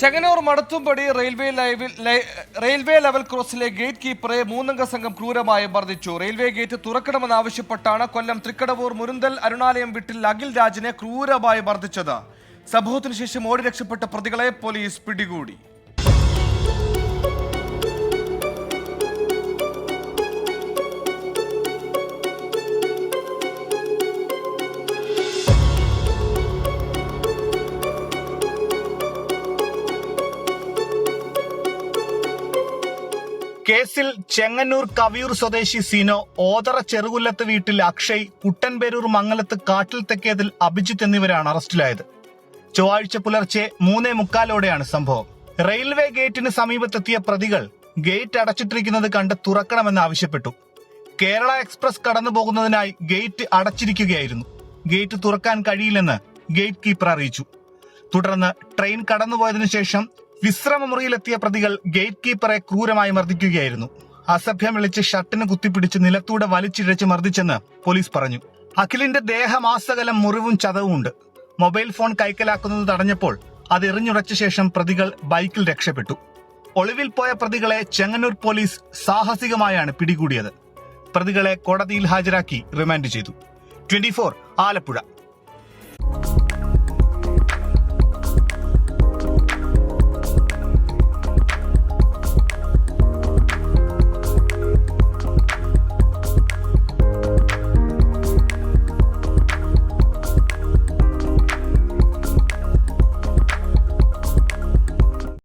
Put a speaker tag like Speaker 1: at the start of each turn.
Speaker 1: Chengannur Madathumpadi railway ലൈവിൽ railway level ക്രോസിലെ gate കീപ്പറെ മൂന്നംഗ സംഘം ക്രൂരമായി മർദ്ദിച്ചു. റെയിൽവേ ഗേറ്റ് തുറക്കണമെന്നാവശ്യപ്പെട്ടാണ് കൊല്ലം തൃക്കടവൂർ മുരുന്തൽ അരുണാലയം വീട്ടിൽ അഖിൽ രാജിനെ ക്രൂരമായി മർദ്ദിച്ചത്. സംഭവത്തിനു ശേഷം ഓടി രക്ഷപ്പെട്ട പ്രതികളെ പോലീസ് പിടികൂടി.
Speaker 2: കേസിൽ ചെങ്ങന്നൂർ കവിയൂർ സ്വദേശി സിനോ ഓതറ ചെറുകുല്ലത്ത് വീട്ടിൽ അക്ഷയ് കുട്ടൻപേരൂർ മംഗലത്ത് കാട്ടിൽ തെക്കേതിൽ അഭിജിത്ത് എന്നിവരാണ് അറസ്റ്റിലായത്. ചൊവ്വാഴ്ച പുലർച്ചെ മൂന്നേ മുക്കാലോടെയാണ് സംഭവം. റെയിൽവേ ഗേറ്റിന് സമീപത്തെത്തിയ പ്രതികൾ ഗേറ്റ് അടച്ചിട്ടിരിക്കുന്നത് കണ്ട് തുറക്കണമെന്ന് ആവശ്യപ്പെട്ടു. കേരള എക്സ്പ്രസ് കടന്നു പോകുന്നതിനായി ഗേറ്റ് അടച്ചിരിക്കുകയായിരുന്നു. ഗേറ്റ് തുറക്കാൻ കഴിയില്ലെന്ന് ഗേറ്റ് കീപ്പർ അറിയിച്ചു. തുടർന്ന് ട്രെയിൻ കടന്നുപോയതിനു ശേഷം വിശ്രമമുറിയിലെത്തിയ പ്രതികൾ ഗേറ്റ് കീപ്പറെ ക്രൂരമായി മർദ്ദിക്കുകയായിരുന്നു. അസഭ്യം വിളിച്ച് ഷട്ടിന് കുത്തിപ്പിടിച്ച് നിലത്തൂടെ വലിച്ചിഴച്ച് മർദ്ദിച്ചെന്ന് പോലീസ് പറഞ്ഞു. അഖിലിന്റെ ദേഹമാസകലം മുറിവും ചതവും ഉണ്ട് മൊബൈൽ ഫോൺ കൈക്കലാക്കുന്നത് തടഞ്ഞപ്പോൾ അത് എറിഞ്ഞുടച്ച ശേഷം പ്രതികൾ ബൈക്കിൽ രക്ഷപ്പെട്ടു. ഒളിവിൽ പോയ പ്രതികളെ ചെങ്ങന്നൂർ പോലീസ് സാഹസികമായാണ് പിടികൂടിയത്. പ്രതികളെ കോടതിയിൽ ഹാജരാക്കി റിമാൻഡ് ചെയ്തു. ട്വന്റി ആലപ്പുഴ.